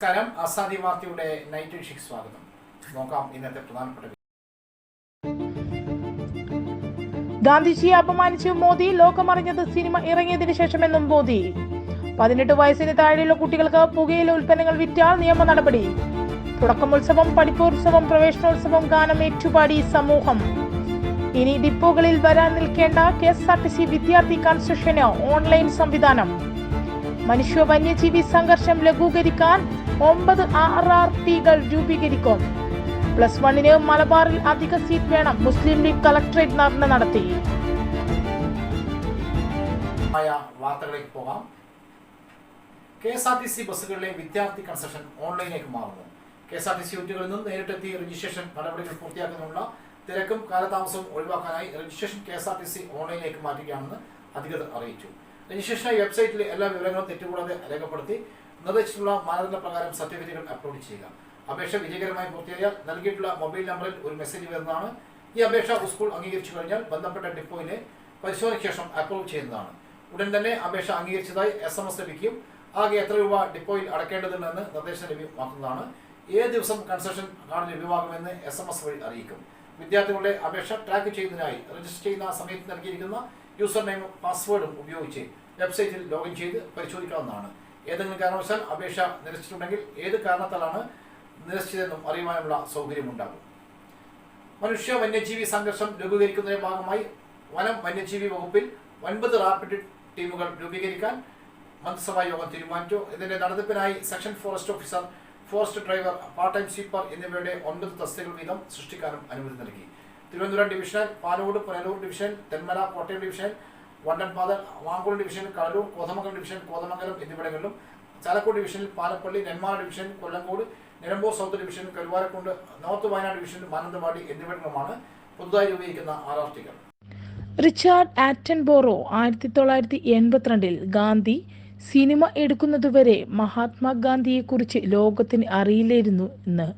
നമസ്കാരം അസാദി വാർത്തയുടെ നൈറ്റ് സ്വാഗതം. നോക്കാം ഇന്നത്തെ പ്രധാനപ്പെട്ട ഗാന്ധിജിയെ അപമാനിച്ച് മോദി ലോകമറിഞ്ഞത് സിനിമ ഇറങ്ങിയതിനു ശേഷമെന്നും മോദി. പതിനെട്ട് വയസ്സിന് താഴെയുള്ള കുട്ടികൾക്ക് പുകയില ഉൽപ്പന്നങ്ങൾ വിറ്റാൽ നിയമ നടപടി. തുടക്കമോത്സവം പഠിപ്പോത്സവം പ്രവേശനോത്സവം ഗാനം ഏറ്റുപാടി സമൂഹം. ഇനി ഡിപ്പോകളിൽ വരാൻ നിൽക്കേണ്ട K S R T C വിദ്യാർത്ഥി കൺസെഷന് ഓൺലൈൻ സംവിധാനം. മനുഷ്യ വന്യജീവി സംഘർഷം ലഘൂകരിക്കാൻ ഒമ്പത് ആർ ആർ ടികൾ രൂപീകരിക്കും. പ്ലസ് വണ്ണിന് മലബാറിൽ അധിക സീറ്റ് വേണം മുസ്ലിം ലീഗ് കളക്ടറേറ്റ് ധർണ നടത്തി. വാർത്തകളിലേക്ക് പോകാം. K S R T C ബസ്സുകളിലെ വിദ്യാർത്ഥി കൺസെഷൻ ഓൺലൈനിലേക്ക് മാറുന്നു. K S R T C യൂണിറ്റുകളിൽ നിന്ന് നേരിട്ടെത്തി രജിസ്ട്രേഷൻ നടപടികൾ പൂർത്തിയാക്കുന്നതിനുള്ള തിരക്കും കാലതാമസവും ഒഴിവാക്കാനായി registration K S R T C ഓൺലൈനിലേക്ക് മാറ്റുകയാണെന്ന് അധികൃതർ അറിയിച്ചു. രജിസ്ട്രേഷനായി വെബ്സൈറ്റിലെ എല്ലാ വിവരങ്ങളും തെറ്റുകൂടാതെ രേഖപ്പെടുത്തി നിർദ്ദേശിച്ചിട്ടുള്ള മാനദണ്ഡ പ്രകാരം സർട്ടിഫിക്കറ്റുകൾ അപ്ലോഡ് ചെയ്യുക. അപേക്ഷ വിജയകരമായി പൂർത്തിയായാൽ നൽകിയിട്ടുള്ള മൊബൈൽ നമ്പറിൽ ഒരു മെസ്സേജ് വരുന്നതാണ്. ഈ അപേക്ഷ സ്കൂൾ അംഗീകരിച്ചു കഴിഞ്ഞാൽ ബന്ധപ്പെട്ട ഡിപ്പോയിനെ പരിശോധനയ്ക്ക് ശേഷം അപ്രൂവ് ചെയ്യുന്നതാണ്. ഉടൻ തന്നെ അപേക്ഷ അംഗീകരിച്ചതായി എസ് എം എസ് ലഭിക്കും. ആകെ എത്ര രൂപ ഡിപ്പോയിൽ അടക്കേണ്ടതുണ്ടെന്ന് നിർദ്ദേശം ലഭ്യമാക്കുന്നതാണ്. ഏത് ദിവസം കൺസെഷൻ കാർഡ് ലഭ്യമാകുമെന്ന് എസ് എം എസ് വഴി അറിയിക്കും. വിദ്യാർത്ഥികളുടെ അപേക്ഷ ട്രാക്ക് ചെയ്യുന്നതിനായി രജിസ്റ്റർ ചെയ്യുന്ന സമയത്ത് നൽകിയിരിക്കുന്ന യൂസർ നെയിമും പാസ്വേഡും ഉപയോഗിച്ച് വെബ്സൈറ്റിൽ ലോഗിൻ ചെയ്ത് പരിശോധിക്കാവുന്നതാണ്. ഏതെങ്കിലും കാരണവശാൽ അപേക്ഷ നിരസിച്ചിട്ടുണ്ടെങ്കിൽ ഏത് കാരണത്താലാണ് നിരസിച്ചതെന്നും അറിയുവാനുള്ള സൗകര്യമുണ്ടാകും. മനുഷ്യ വന്യജീവി സംഘർഷം ലഘൂകരിക്കുന്നതിന്റെ ഭാഗമായി വനം വന്യജീവി വകുപ്പിൽ ഒൻപത് റാപ്പിഡ് ടീമുകൾ രൂപീകരിക്കാൻ മന്ത്രിസഭാ യോഗം തീരുമാനിച്ചു. ഇതിന്റെ നടത്തിപ്പിനായി section forest officer forest driver part time sweeper എന്നിവരുടെ ഒൻപത് തസ്തികൾ വീതം സൃഷ്ടിക്കാനും അനുമതി നൽകി. തിരുവനന്തപുരം ഡിവിഷനിൽ Palode Punalur division Thenmala Kottayam division Vandanpathal Vankol division Kadalur Kothamangalam division Kothamangalam എന്നിവിടങ്ങളിലും ചാലക്കോട് ഡിവിഷനിൽ Palappilly Nenmara division Kollengode Nilambur south division Karuvarakundu north Wayanad division Mananthavady എന്നിവിടങ്ങളുമാണ് പുതുതായി രൂപീകരിക്കുന്ന ആർ ടികൾ റിച്ചാർഡ് ആറ്റൻബോറോ ആയിരത്തി തൊള്ളായിരത്തി എൺപത്തിരണ്ടിൽ ഗാന്ധി സിനിമ എടുക്കുന്നതുവരെ മഹാത്മാഗാന്ധിയെക്കുറിച്ച് ലോകത്തിന് അറിയില്ലായിരുന്നു എന്ന്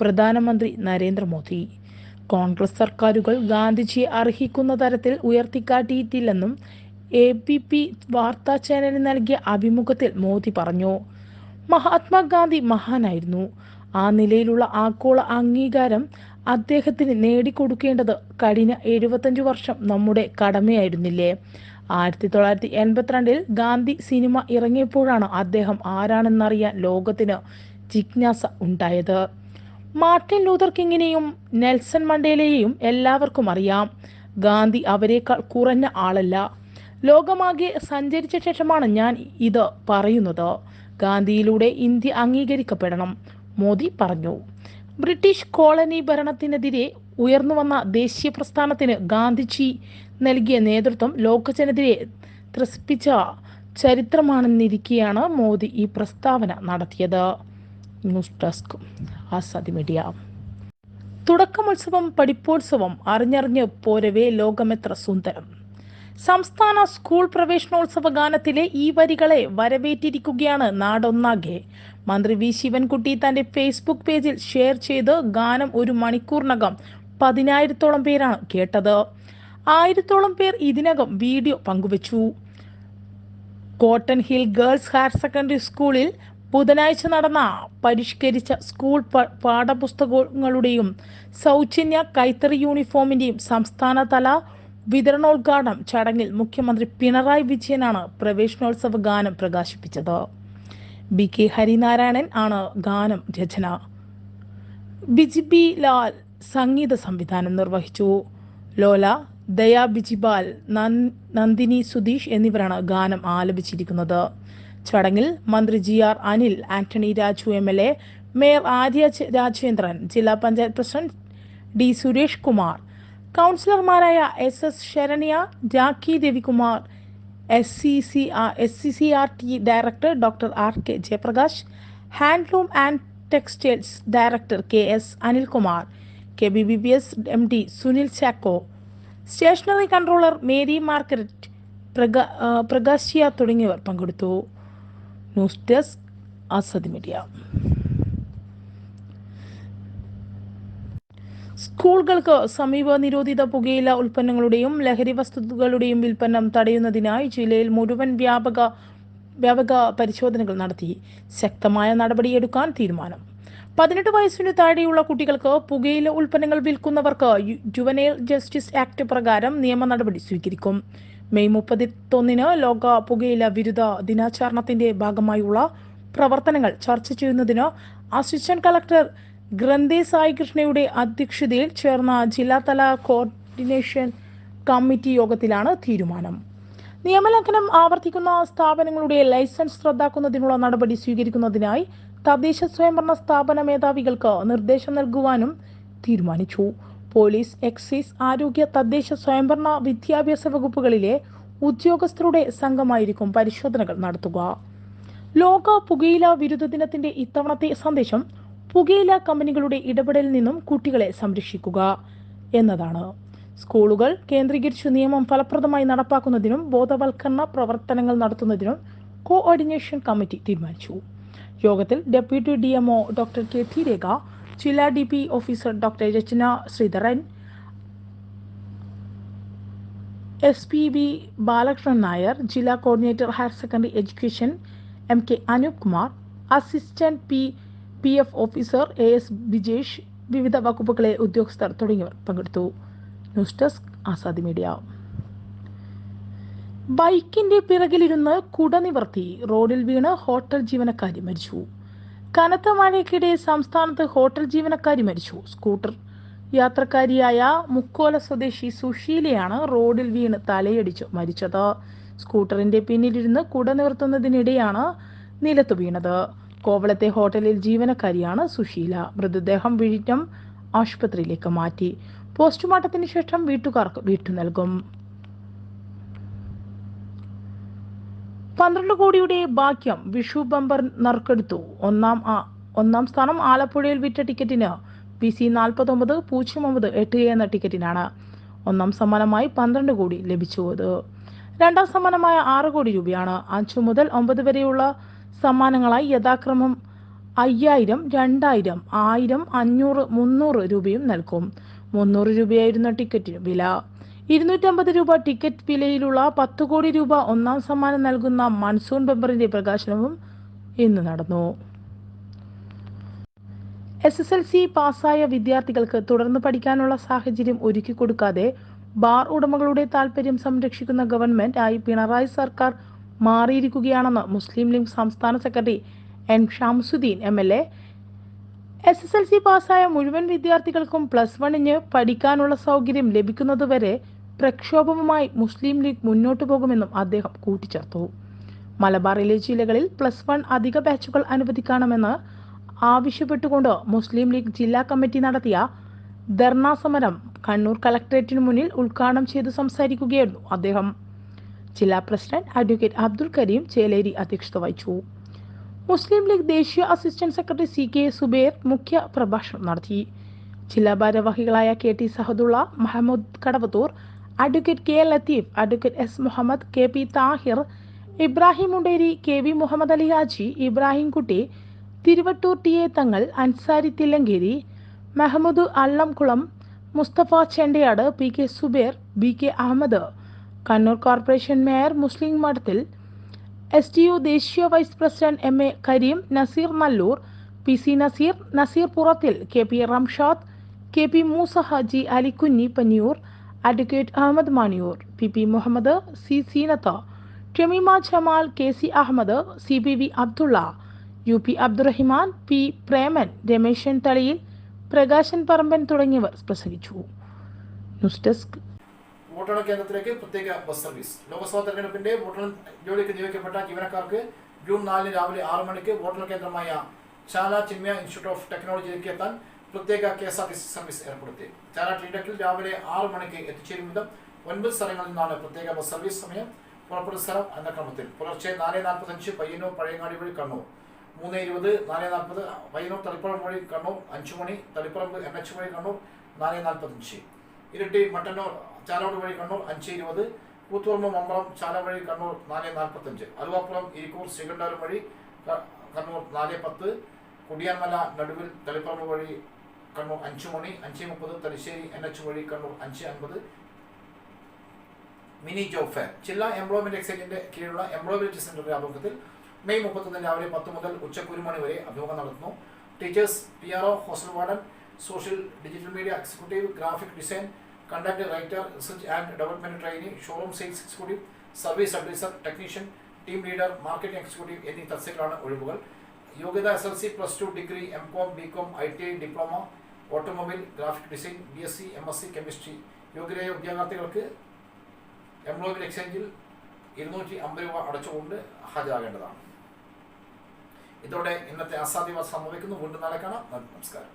പ്രധാനമന്ത്രി നരേന്ദ്രമോദി. കോൺഗ്രസ് സർക്കാരുകൾ ഗാന്ധിജിയെ അർഹിക്കുന്ന തരത്തിൽ ഉയർത്തിക്കാട്ടിയിട്ടില്ലെന്നും എ ബി പി വാർത്താ ചാനലിന് നൽകിയ അഭിമുഖത്തിൽ മോദി പറഞ്ഞു. മഹാത്മാഗാന്ധി മഹാനായിരുന്നു. ആ നിലയിലുള്ള ആഗോള അംഗീകാരം അദ്ദേഹത്തിന് നേടിക്കൊടുക്കേണ്ടത് കഴിഞ്ഞ എഴുപത്തഞ്ചു വർഷം നമ്മുടെ കടമയായിരുന്നില്ലേ. ആയിരത്തി തൊള്ളായിരത്തി എൺപത്തിരണ്ടിൽ ഗാന്ധി സിനിമ ഇറങ്ങിയപ്പോഴാണ് അദ്ദേഹം ആരാണെന്നറിയാൻ ലോകത്തിന് ജിജ്ഞാസ ഉണ്ടായത്. മാർട്ടിൻ ലൂതർ കിങ്ങിനെയും നെൽസൺ മണ്ടേലയെയും എല്ലാവർക്കും അറിയാം. ഗാന്ധി അവരെക്കാൾ കുറഞ്ഞ ആളല്ല. ലോകമാകെ സഞ്ചരിച്ച ശേഷമാണ് ഞാൻ ഇത് പറയുന്നത്. ഗാന്ധിയിലൂടെ ഇന്ത്യ അംഗീകരിക്കപ്പെടണം മോദി പറഞ്ഞു. ബ്രിട്ടീഷ് കോളനി ഭരണത്തിനെതിരെ ഉയർന്നു വന്ന ദേശീയ പ്രസ്ഥാനത്തിന് ഗാന്ധിജി നൽകിയ നേതൃത്വം ലോകജനതയെ ത്രസിപ്പിച്ച ചരിത്രമാണെന്നിരിക്കെയാണ് മോദി ഈ പ്രസ്താവന നടത്തിയത്. News desk Azadi media. തുടക്കമോത്സവം പഠിപ്പോത്സവം അറിഞ്ഞറിഞ്ഞ് പോരവേ ലോകമെത്ര സുന്ദരം. സംസ്ഥാന സ്കൂൾ പ്രവേശനോത്സവ ഗാനത്തിലെ ഈ വരികളെ വരവേറ്റിരിക്കുകയാണ് നാടൊന്നാകെ. മന്ത്രി വി. ശിവൻകുട്ടി തന്റെ ഫേസ്ബുക്ക് പേജിൽ ഷെയർ ചെയ്ത് ഗാനം ഒരു മണിക്കൂറിനകം പതിനായിരത്തോളം പേരാണ് കേട്ടത്. ആയിരത്തോളം പേർ ഇതിനകം വീഡിയോ പങ്കുവച്ചു. Cotton Hill girls higher secondary സ്കൂളിൽ ബുധനാഴ്ച നടന്ന പരിഷ്കരിച്ച സ്കൂൾ പാഠപുസ്തകങ്ങളുടെയും സൗജന്യ കൈത്തറി യൂണിഫോമിന്റെയും സംസ്ഥാനതല വിതരണോദ്ഘാടനം ചടങ്ങിൽ മുഖ്യമന്ത്രി പിണറായി വിജയനാണ് പ്രവേശനോത്സവ ഗാനം പ്രകാശിപ്പിച്ചത്. ബി കെ ഹരിനാരായണൻ ആണ് ഗാനം രചന. ബിജിബി ലാൽ സംഗീത സംവിധാനം നിർവഹിച്ചു. ലോല ദയാ ബിജിബാൽ നന്ദിനി സുധീഷ് എന്നിവരാണ് ഗാനം ആലപിച്ചിരിക്കുന്നത്. ചടങ്ങിൽ മന്ത്രി G R Anil Antony Raju M L A mayor Arya Rajendran ജില്ലാ പഞ്ചായത്ത് പ്രസിഡന്റ് ഡി സുരേഷ് കുമാർ കൗൺസിലർമാരായ S S Saranya Jackie Ravikumar S C C S C C R T director doctor R K Jayaprakash handloom and textiles director K S Anilkumar K B B B S M D Sunil Chacko stationery controller Mary Margaret പ്രക പ്രകാശിയ തുടങ്ങിയവർ പങ്കെടുത്തു. News desk Azadi media. സ്കൂളുകൾക്ക് സമീപ നിരോധിത പുകയില ഉൽപ്പന്നങ്ങളുടെയും ലഹരി വസ്തുക്കളുടെയും വിൽപ്പനം തടയുന്നതിനായി ജില്ലയിൽ മുഴുവൻ വ്യാപക വ്യാപക പരിശോധനകൾ നടത്തി. ശക്തമായ നടപടിയെടുക്കാൻ തീരുമാനം. പതിനെട്ട് വയസ്സിനു താഴെയുള്ള കുട്ടികൾക്ക് പുകയില ഉൽപ്പന്നങ്ങൾ വിൽക്കുന്നവർക്ക് ജുവനൈൽ ജസ്റ്റിസ് ആക്ട് പ്രകാരം നിയമ നടപടി സ്വീകരിക്കും. മെയ് മുപ്പത്തൊന്നിന് ലോക പുകയില വിരുദ്ധ ദിനാചരണത്തിന്റെ ഭാഗമായുള്ള പ്രവർത്തനങ്ങൾ ചർച്ച ചെയ്യുന്നതിന് അസിസ്റ്റന്റ് കളക്ടർ ഗ്രന്ഥി സായി കൃഷ്ണയുടെ അധ്യക്ഷതയിൽ ചേർന്ന ജില്ലാതല കോർഡിനേഷൻ കമ്മിറ്റി യോഗത്തിലാണ് തീരുമാനം. നിയമലംഘനം ആവർത്തിക്കുന്ന സ്ഥാപനങ്ങളുടെ ലൈസൻസ് റദ്ദാക്കുന്നതിനുള്ള നടപടി സ്വീകരിക്കുന്നതിനായി തദ്ദേശ സ്വയംഭരണ സ്ഥാപന മേധാവികൾക്ക് നിർദ്ദേശം നൽകുവാനും തീരുമാനിച്ചു. പോലീസ് എക്സൈസ് ആരോഗ്യ തദ്ദേശ സ്വയംഭരണ വിദ്യാഭ്യാസ വകുപ്പുകളിലെ ഉദ്യോഗസ്ഥരുടെ സംഘമായിരിക്കും പരിശോധനകൾ നടത്തുക. ലോക പുകയില വിരുദ്ധ ദിനത്തിന്റെ ഇത്തവണത്തെ സന്ദേശം പുകയില കമ്പനികളുടെ ഇടപെടലിൽ നിന്നും കുട്ടികളെ സംരക്ഷിക്കുക എന്നതാണ്. സ്കൂളുകൾ കേന്ദ്രീകരിച്ച് നിയമം ഫലപ്രദമായി നടപ്പാക്കുന്നതിനും ബോധവൽക്കരണ പ്രവർത്തനങ്ങൾ നടത്തുന്നതിനും കോഓർഡിനേഷൻ കമ്മിറ്റി തീരുമാനിച്ചു. യോഗത്തിൽ deputy D M O doctor K T Rekha ജില്ലാ D P officer doctor Rachana Sreedharan S P B Balakrishnan Nair ജില്ലാ coordinator higher secondary education M K Anoop Kumar assistant P P F officer A S Bijesh വിവിധ വകുപ്പുകളെ ഉദ്യോഗസ്ഥർ തുടങ്ങിയവർ പങ്കെടുത്തു. News desk Azadi media. ബൈക്കിന്റെ പിറകിലിരുന്ന് കുട നിവർത്തി. റോഡിൽ വീണ് ഹോട്ടൽ ജീവനക്കാരി മരിച്ചു. കനത്ത മഴയ്ക്കിടെ സംസ്ഥാനത്ത് ഹോട്ടൽ ജീവനക്കാരി മരിച്ചു. സ്കൂട്ടർ യാത്രക്കാരിയായ മുക്കോല സ്വദേശി സുശീലയാണ് റോഡിൽ വീണ് തലയടിച്ചു മരിച്ചത്. സ്കൂട്ടറിന്റെ പിന്നിലിരുന്ന് കുട നിവർത്തുന്നതിനിടെയാണ് നിലത്തു വീണത്. കോവളത്തെ ഹോട്ടലിൽ ജീവനക്കാരിയാണ് സുശീല. മൃതദേഹം വിഴിഞ്ഞം ആശുപത്രിയിലേക്ക് മാറ്റി. പോസ്റ്റ്മോർട്ടത്തിന് ശേഷം വീട്ടുകാർക്ക് വീട്ടു നൽകും. പന്ത്രണ്ട് കോടിയുടെ ബാക്യം വിഷു ബമ്പർ നറുക്കെടുത്തു. ഒന്നാം ഒന്നാം സ്ഥാനം ആലപ്പുഴയിൽ വിറ്റ ടിക്കറ്റിന് പി സി നാൽപ്പത്തൊമ്പത് പൂജ്യം ഒമ്പത് എട്ട് എന്ന ടിക്കറ്റിനാണ് ഒന്നാം സമ്മാനമായി പന്ത്രണ്ട് കോടി ലഭിച്ചത്. രണ്ടാം സമ്മാനമായ ആറ് കോടി രൂപയാണ് അഞ്ചു മുതൽ ഒമ്പത് വരെയുള്ള സമ്മാനങ്ങളായി യഥാക്രമം അയ്യായിരം രണ്ടായിരം ആയിരം അഞ്ഞൂറ് മുന്നൂറ് രൂപയും നൽകും. മുന്നൂറ് രൂപയായിരുന്ന ടിക്കറ്റിന് വില. ഇരുന്നൂറ്റമ്പത് രൂപ ടിക്കറ്റ് വിലയിലുള്ള പത്ത് കോടി രൂപ ഒന്നാം സമ്മാനം നൽകുന്ന മൺസൂൺ ബംബറിന്റെ പ്രകാശനവും ഇന്ന് നടന്നു. എസ് എസ് എൽ സി പാസ്സായ വിദ്യാർത്ഥികൾക്ക് തുടർന്ന് പഠിക്കാനുള്ള സാഹചര്യം ഒരുക്കി കൊടുക്കാതെ ബാർ ഉടമകളുടെ താൽപര്യം സംരക്ഷിക്കുന്ന ഗവൺമെന്റ് ആയി പിണറായി സർക്കാർ മാറിയിരിക്കുകയാണെന്ന് മുസ്ലിം ലീഗ് സംസ്ഥാന secretary N Shamsuddin M L A S S L C പാസ്സായ മുഴുവൻ വിദ്യാർത്ഥികൾക്കും പ്ലസ് വണ്ണിന് പഠിക്കാനുള്ള സൗകര്യം ലഭിക്കുന്നതുവരെ പ്രക്ഷോഭവുമായി മുസ്ലിം ലീഗ് മുന്നോട്ടു പോകുമെന്നും അദ്ദേഹം കൂട്ടിച്ചേർത്തു. മലബാറിലെ ജില്ലകളിൽ പ്ലസ് വൺ അധിക ബാച്ചുകൾ അനുവദിക്കണമെന്ന് ആവശ്യപ്പെട്ടുകൊണ്ട് മുസ്ലിം ലീഗ് ജില്ലാ കമ്മിറ്റി നടത്തിയ ധർണാ സമരം കണ്ണൂർ കളക്ടറേറ്റിന് മുന്നിൽ ഉദ്ഘാടനം ചെയ്ത് സംസാരിക്കുകയായിരുന്നു അദ്ദേഹം. ജില്ലാ പ്രസിഡന്റ് അഡ്വക്കേറ്റ് അബ്ദുൽ കരീം ചേലേരി അധ്യക്ഷത വഹിച്ചു. മുസ്ലിം ലീഗ് ദേശീയ assistant secretary C K Zubair മുഖ്യ പ്രഭാഷണം നടത്തി. ജില്ലാ ഭാരവാഹികളായ K T Sahadulla Mahammad Kadavathur advocate K Latheef advocate S Muhammad K P Thahir Ibrahim Munderi K V Muhammad Ali Haji Ibrahim Kutty Thiruvattur T A Thangal Ansari Thillankeri Mehammad Allamkulam Musthafa Chendayad P K Zubair B K Ahmed. Kannur corporation mayor Muslih Madathil S T U ദേശീയ vice president M A Karim Naseer Nallur P C Naseer Naseer Purathil K P Ramshad K P Moosa Haji Alikunhi Panniyur advocate Ahmed Maniyur P P Muhammad C Seenath Shameema Jamal K C Ahmed C P V Abdulla U P Abdurahiman P Preman Rameshan Thaliyil Prakashan Paramban തുടങ്ങിയവർ പ്രസംഗിച്ചു. News desk. വോട്ടെണ്ണ കേന്ദ്രത്തിലേക്ക് പ്രത്യേക bus service. Lok Sabha തെരഞ്ഞെടുപ്പിന്റെ വോട്ടെണ്ണ ജോലിക്ക് നിയോഗിക്കപ്പെട്ട ജീവനക്കാർക്ക് June നാലിന് രാവിലെ ആറ് മണിക്ക് വോട്ടെണ്ണ കേന്ദ്രമായ ചാല ചിന്മയ ഇൻസ്റ്റിറ്റ്യൂട്ട് ഓഫ് ടെക്നോളജിയിലേക്ക് എത്താൻ പ്രത്യേക K S R T C service ഏർപ്പെടുത്തി. ചാല ട്രീഡക്കിൽ രാവിലെ ആറ് മണിക്ക് എത്തിച്ചേരും വിധം ഒൻപത് സ്ഥലങ്ങളിൽ നിന്നാണ്. പ്രത്യേക ബസ് സർവീസ് സമയം പുറപ്പെടുന്ന സ്ഥലം എന്ന ക്രമത്തിൽ. പുലർച്ചെ നാല് നാൽപ്പത്തഞ്ച് പയ്യന്നൂർ പഴയങ്ങാടി വഴി കണ്ണൂർ. മൂന്ന് ഇരുപത് നാല് നാൽപ്പത് പയ്യന്നൂർ തളിപ്പറമ്പ് വഴി കണ്ണൂർ. അഞ്ചു മണി തളിപ്പറമ്പ് എൻ എച്ച് വഴി കണ്ണൂർ നാല് നാൽപ്പത്തഞ്ച്. ഇരട്ടി മട്ടന്നൂർ ചാലോട് വഴി കണ്ണൂർ അഞ്ച് ഇരുപത്. കൂത്തുപറമ്പ് മമ്പളം ചാല വഴി കണ്ണൂർ നാല് നാൽപ്പത്തഞ്ച്. അലുവാപ്പുറം ഇരിക്കൂർ ശ്രീകണ്ഠാരം വഴി കണ്ണൂർ നാല് പത്ത്. കുടിയാൻമല നടുവിൽ തളിപ്പറമ്പ് വഴി കണ്ണൂർ അഞ്ച് മണി അഞ്ച് മുപ്പത് തലശ്ശേരി എൻ എച്ച് വഴി കണ്ണൂർ അഞ്ച് അൻപത്. Mini job fair. ജില്ലാ എംപ്ലോയ്മെന്റ് എക്സൈറ്റിന്റെ കീഴിലുള്ള എംപ്ലോയ്മെന്റ് സെന്ററിന്റെ ആഭിമുഖ്യത്തിൽ മെയ് മുപ്പത്തൊന്ന് രാവിലെ പത്ത് മുതൽ ഉച്ചയ്ക്ക് ഒരു മണി വരെ അഭിമുഖം നടത്തുന്നു. Teachers P R O hostel warden social digital media executive graphic design content writer research and development trainee showroom sales executive service advisor technician team leader marketing executive എന്നീ തസ്തികളാണ് ഒഴിവുകൾ. യോഗ്യത S L C plus two degree M com B com I T I diploma automobile graphic design B S C M S C chemistry യോഗ്യരായ ഉദ്യോഗാർത്ഥികൾക്ക് employment എക്സ്ചേഞ്ചിൽ ഇരുന്നൂറ്റി അമ്പത് രൂപ അടച്ചുകൊണ്ട് ഹാജരാകേണ്ടതാണ്. ഇതോടെ ഇന്നത്തെ അസാധ്യവാദം സംഭവിക്കുന്നു വീണ്ടും നാളെ കാണാം. നമസ്കാരം.